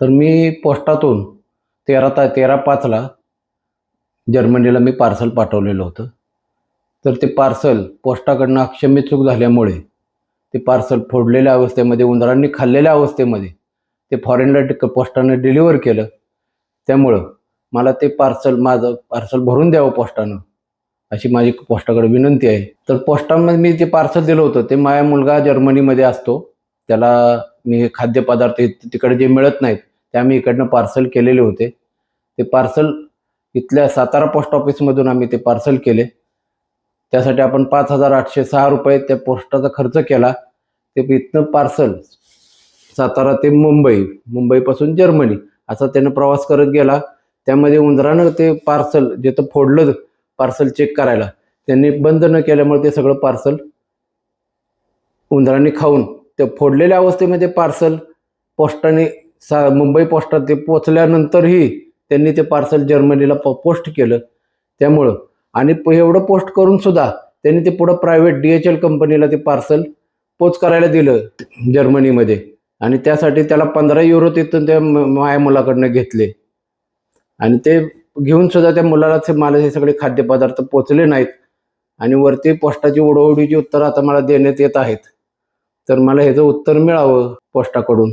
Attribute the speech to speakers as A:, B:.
A: तर मी पोस्टातून तेरा ता तेरा पाचला जर्मनीला मी पार्सल पाठवलेलं होतं. तर ते पार्सल पोस्टाकडनं अक्षम्य चूक झाल्यामुळे ते पार्सल फोडलेल्या अवस्थेमध्ये उंदरांनी खाल्लेल्या अवस्थेमध्ये ते फॉरेनला टिक पोस्टानं डिलिव्हर केलं. त्यामुळं मला ते पार्सल माझं पार्सल भरून द्यावं पोस्टानं अशी माझी पोस्टाकडे विनंती आहे. तर पोस्टामध्ये मी ते पार्सल दिलं होतं ते माझा मुलगा जर्मनीमध्ये असतो. त्याला मी खाद्यपदार्थ तिकडे जे मिळत नाहीत ते आम्ही इकडनं पार्सल केलेले होते. ते पार्सल इथल्या सातारा पोस्ट ऑफिसमधून आम्ही ते पार्सल केले. त्यासाठी आपण पाच हजार आठशे सहा रुपये त्या पोस्टाचा खर्च केला. ते इथनं पार्सल सातारा ते मुंबई मुंबईपासून जर्मनी असा त्यानं प्रवास करत गेला. त्यामध्ये उंदरानं ते पार्सल जिथं फोडलं पार्सल चेक करायला त्यांनी बंद न केल्यामुळे ते सगळं पार्सल उंदरांनी खाऊन ते फोडलेल्या अवस्थेमध्ये पार्सल पोस्टाने सा मुंबई पोस्टात ते पोचल्यानंतरही त्यांनी ते पार्सल जर्मनीला पोस्ट केलं. त्यामुळं आणि प- एवढं पोस्ट करून सुद्धा त्यांनी ते पुढं प्रायव्हेट डी एच एल कंपनीला ते पार्सल पोच करायला दिलं जर्मनीमध्ये आणि त्यासाठी त्याला पंधरा युरो तिथून त्या माया मुलाकडनं घेतले. आणि ते घेऊन सुद्धा त्या मुलाला मला हे सगळे खाद्यपदार्थ पोचले नाहीत. आणि वरती पोस्टाची ओढवडीची उत्तर आता मला देण्यात येत आहेत. तर मला ह्याचं उत्तर मिळावं पोस्टाकडून.